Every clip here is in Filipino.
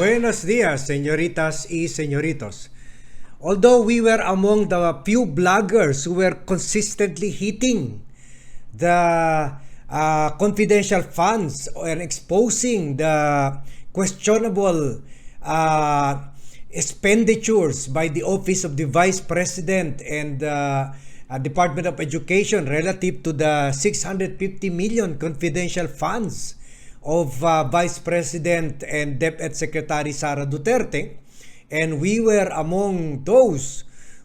Buenos dias, señoritas y señoritos. Although we were among the few bloggers who were consistently hitting the uh, confidential funds and exposing the questionable uh, expenditures by the Office of the Vice President and uh, Department of Education relative to the 650 million confidential funds of uh, Vice President and DepEd Secretary Sara Duterte. And we were among those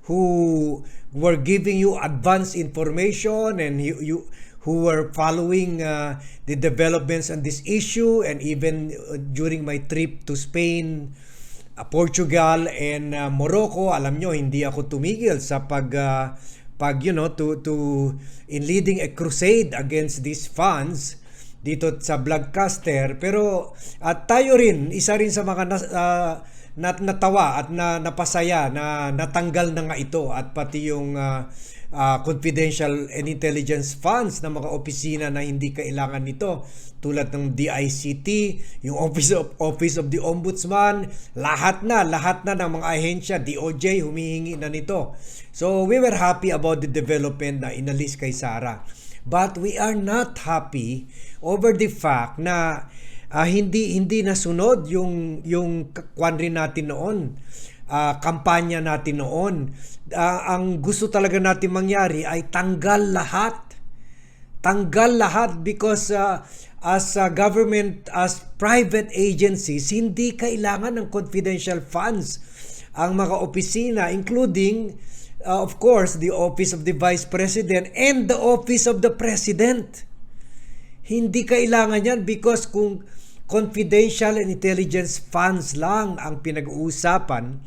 who were giving you advance information and you, you who were following uh, the developments on this issue and even uh, during my trip to Spain, uh, Portugal and uh, Morocco, alam nyo hindi ako tumigil sa pag uh, pag you know to to in leading a crusade against these funds dito sa Vlogcaster pero at tayo rin isa rin sa mga nas, uh, nat natawa at na napasaya na natanggal na nga ito at pati yung uh, uh, confidential and intelligence funds ng mga opisina na hindi kailangan nito tulad ng DICT, yung Office of Office of the Ombudsman, lahat na, lahat na ng mga ahensya, DOJ humihingi na nito. So we were happy about the development na inalis kay Sara. But we are not happy over the fact na uh, hindi hindi nasunod yung yung kwan natin noon uh, kampanya natin noon. Uh, ang gusto talaga natin mangyari ay tanggal lahat. Tanggal lahat because uh, as a government as private agencies hindi kailangan ng confidential funds ang mga opisina including uh, of course the office of the vice president and the office of the president. Hindi kailangan yan because kung confidential and intelligence funds lang ang pinag-uusapan,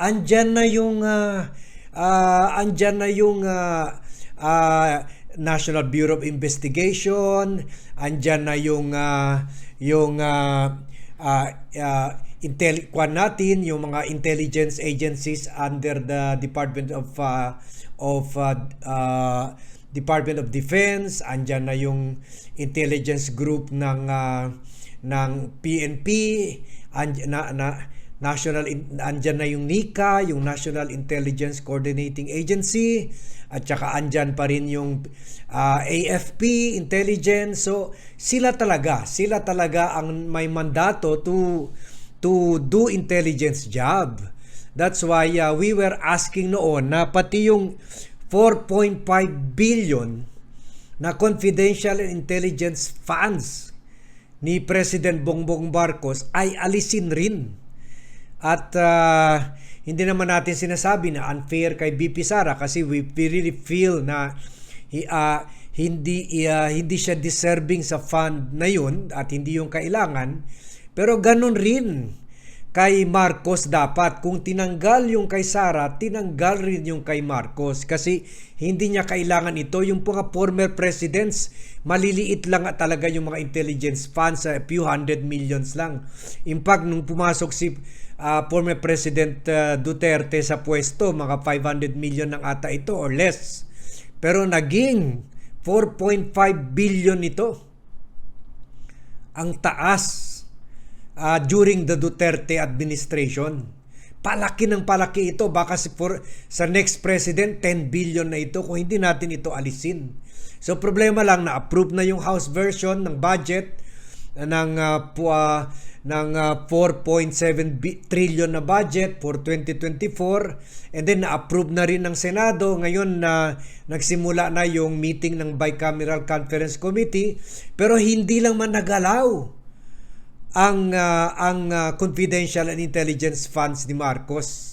andyan na yung uh, uh, andyan na yung uh, uh, National Bureau of Investigation, andyan na yung uh, yung uh, uh, uh, intel kwan natin yung mga intelligence agencies under the Department of uh, of uh, uh, Department of Defense, andyan na yung intelligence group ng uh, ng PNP, andyan na, na National andyan na yung NICA, yung National Intelligence Coordinating Agency, at saka andyan pa rin yung uh, AFP Intelligence. So sila talaga, sila talaga ang may mandato to to do intelligence job. That's why uh, we were asking noon na pati yung 4.5 billion na confidential and intelligence funds ni President Bongbong Marcos ay alisin rin. At uh, hindi naman natin sinasabi na unfair kay BP Sara kasi we, really feel na uh, hindi uh, hindi siya deserving sa fund na yun at hindi yung kailangan. Pero ganun rin kay Marcos dapat. Kung tinanggal yung kay Sara, tinanggal rin yung kay Marcos kasi hindi niya kailangan ito. Yung mga former presidents, maliliit lang talaga yung mga intelligence funds, a few hundred millions lang. In fact, nung pumasok si uh, former President uh, Duterte sa pwesto, mga 500 million ng ata ito or less. Pero naging 4.5 billion ito. Ang taas uh, during the Duterte administration. Palaki ng palaki ito. Baka si for, sa next president, 10 billion na ito kung hindi natin ito alisin. So problema lang na approve na yung House version ng budget ng uh, uh, ng uh, 4.7 trillion na budget for 2024 and then na-approve na rin ng Senado ngayon na uh, nagsimula na yung meeting ng Bicameral Conference Committee pero hindi lang man nagalaw ang uh, ang uh, confidential and intelligence funds ni Marcos.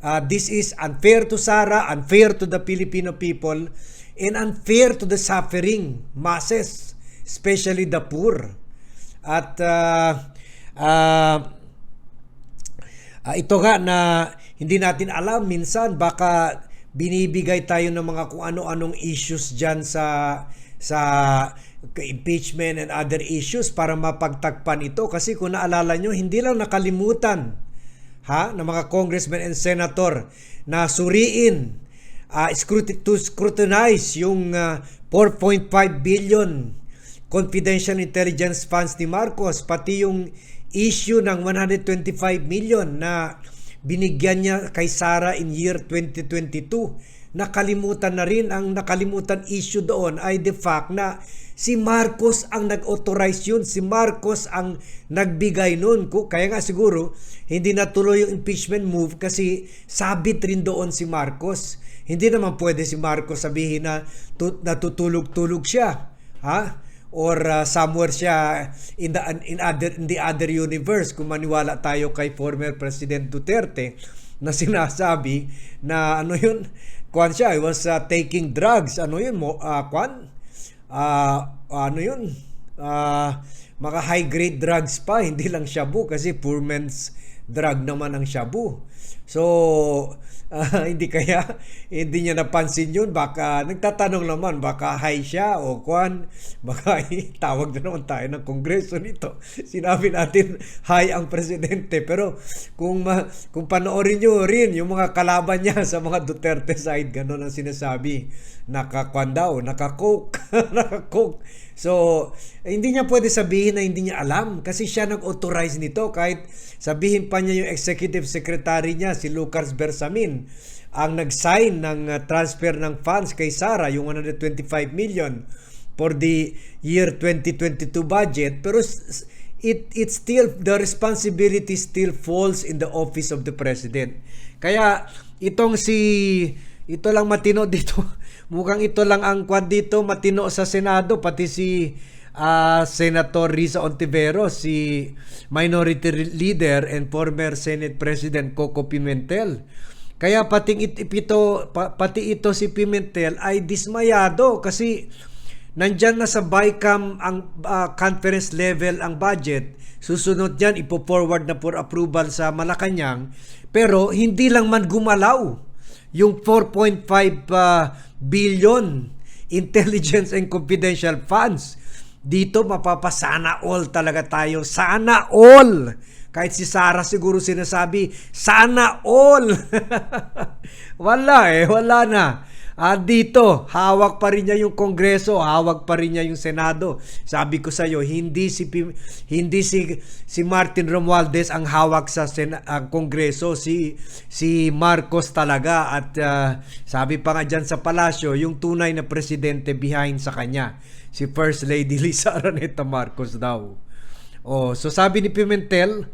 Uh, this is unfair to Sara, unfair to the Filipino people, and unfair to the suffering masses, especially the poor. At uh, uh, uh, ito nga na hindi natin alam minsan baka binibigay tayo ng mga kung ano-anong issues diyan sa sa impeachment and other issues para mapagtakpan ito kasi kung naalala nyo hindi lang nakalimutan ha ng mga congressmen and senator na suriin uh, to scrutinize yung uh, 4.5 billion confidential intelligence funds ni Marcos, pati yung issue ng 125 million na binigyan niya kay Sara in year 2022. Nakalimutan na rin, ang nakalimutan issue doon ay the fact na si Marcos ang nag-authorize yun, si Marcos ang nagbigay nun. Kaya nga siguro, hindi natuloy yung impeachment move kasi sabit rin doon si Marcos. Hindi naman pwede si Marcos sabihin na tu- natutulog-tulog siya. Ha? or uh, somewhere siya in the in other in the other universe kung maniwala tayo kay former President Duterte na sinasabi na ano yun kwan siya he was uh, taking drugs. Ano yun mo uh, kwan? Uh, ano yun? Uh, mga high grade drugs pa hindi lang shabu kasi poor man's drug naman ang shabu. So ah, hindi kaya hindi niya napansin yun. Baka nagtatanong naman baka high siya o kwan. Baka tawag na naman tayo ng kongreso nito. Sinabi natin high ang presidente. Pero kung ma, kung panoorin nyo rin yung mga kalaban niya sa mga Duterte side ganun ang sinasabi. Nakakwan daw nakakoke nakakoke So, hindi niya pwede sabihin na hindi niya alam kasi siya nag-authorize nito kahit sabihin pa niya yung executive secretary niya, si Lucas Bersamin, ang nag-sign ng uh, transfer ng funds kay Sara, yung 125 million for the year 2022 budget. Pero it it still the responsibility still falls in the office of the president. Kaya itong si ito lang matino dito. Mukhang ito lang ang kwan dito matino sa Senado pati si ah, Senator Risa Ontiveros, si Minority Leader and former Senate President Coco Pimentel. Kaya pati ito, pa- pati ito si Pimentel ay dismayado kasi nandyan na sa BICAM ang ah, conference level ang budget. Susunod yan, ipo-forward na for approval sa Malacanang. Pero hindi lang man gumalaw yung 4.5 uh, billion intelligence and confidential funds. Dito mapapasana all talaga tayo. Sana all. Kahit si Sarah siguro sinasabi, sana all. wala eh, wala na. Ah, dito, hawak pa rin niya yung Kongreso, hawak pa rin niya yung Senado. Sabi ko sa iyo, hindi si hindi si si Martin Romualdez ang hawak sa Sen- ang Kongreso, si si Marcos talaga at ah, sabi pa nga diyan sa palasyo, yung tunay na presidente behind sa kanya, si First Lady Lisa Araneta Marcos daw. Oh, so sabi ni Pimentel,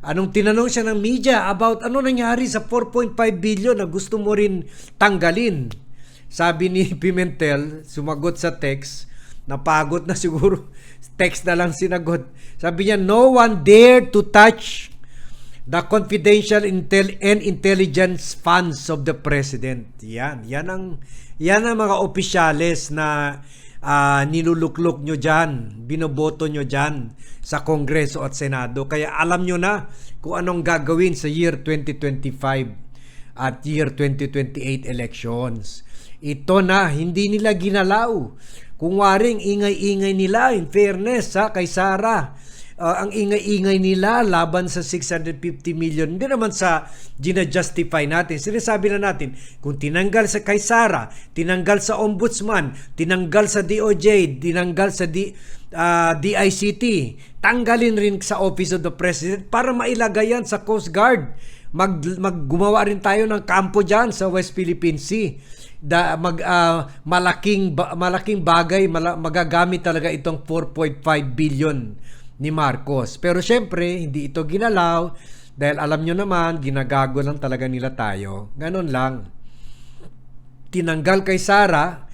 anong tinanong siya ng media about ano nangyari sa 4.5 billion na gusto mo rin tanggalin. Sabi ni Pimentel, sumagot sa text, napagod na siguro, text na lang sinagot. Sabi niya, no one dare to touch the confidential intel and intelligence funds of the president. Yan, yan ang yan ang mga opisyales na ah, niluluklok nyo dyan, binoboto nyo dyan sa Kongreso at Senado. Kaya alam nyo na kung anong gagawin sa year 2025 at year 2028 elections. Ito na, hindi nila ginalaw. Kung waring ingay-ingay nila, in fairness sa kay Sara, uh, ang ingay-ingay nila laban sa 650 million. Hindi naman sa gina-justify natin. Sinasabi na natin, kung tinanggal sa kay Sara, tinanggal sa ombudsman, tinanggal sa DOJ, tinanggal sa D, ah, DICT, tanggalin rin sa Office of the President para mailagay yan sa Coast Guard. Mag, maggumawa rin tayo ng kampo dyan sa West Philippine Sea da mag ah, malaking ba- malaking bagay mala, magagamit talaga itong 4.5 billion ni Marcos. Pero syempre, hindi ito ginalaw dahil alam nyo naman, ginagago lang talaga nila tayo. Ganon lang. Tinanggal kay Sara,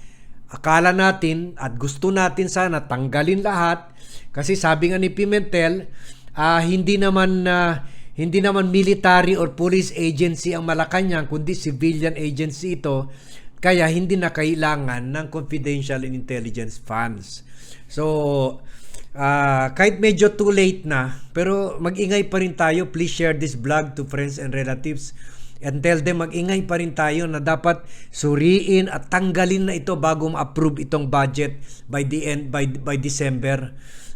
akala natin at gusto natin sana tanggalin lahat kasi sabi nga ni Pimentel, ah, hindi naman ah, hindi naman military or police agency ang Malacanang kundi civilian agency ito kaya hindi na kailangan ng confidential and intelligence funds. So, ah, kahit medyo too late na, pero mag-ingay pa rin tayo. Please share this vlog to friends and relatives and tell them mag-ingay pa rin tayo na dapat suriin at tanggalin na ito bago ma-approve itong budget by the end by by December.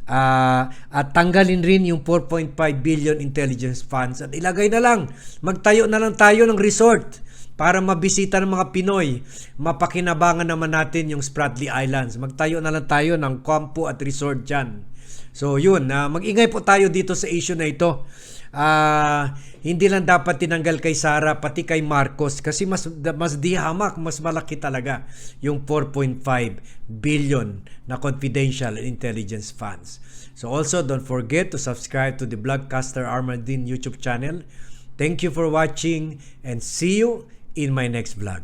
Ah, at tanggalin rin yung 4.5 billion intelligence funds at ilagay na lang magtayo na lang tayo ng resort para mabisita ng mga Pinoy. Mapakinabangan naman natin yung Spratly Islands. Magtayo na lang tayo ng campo at resort dyan. So yun, ah, mag-ingay po tayo dito sa issue na ito. Ah, hindi lang dapat tinanggal kay Sara pati kay Marcos kasi mas mas di hamak, mas malaki talaga yung 4.5 billion na confidential intelligence funds. So also don't forget to subscribe to the Blogcaster Armadine YouTube channel. Thank you for watching and see you in my next vlog.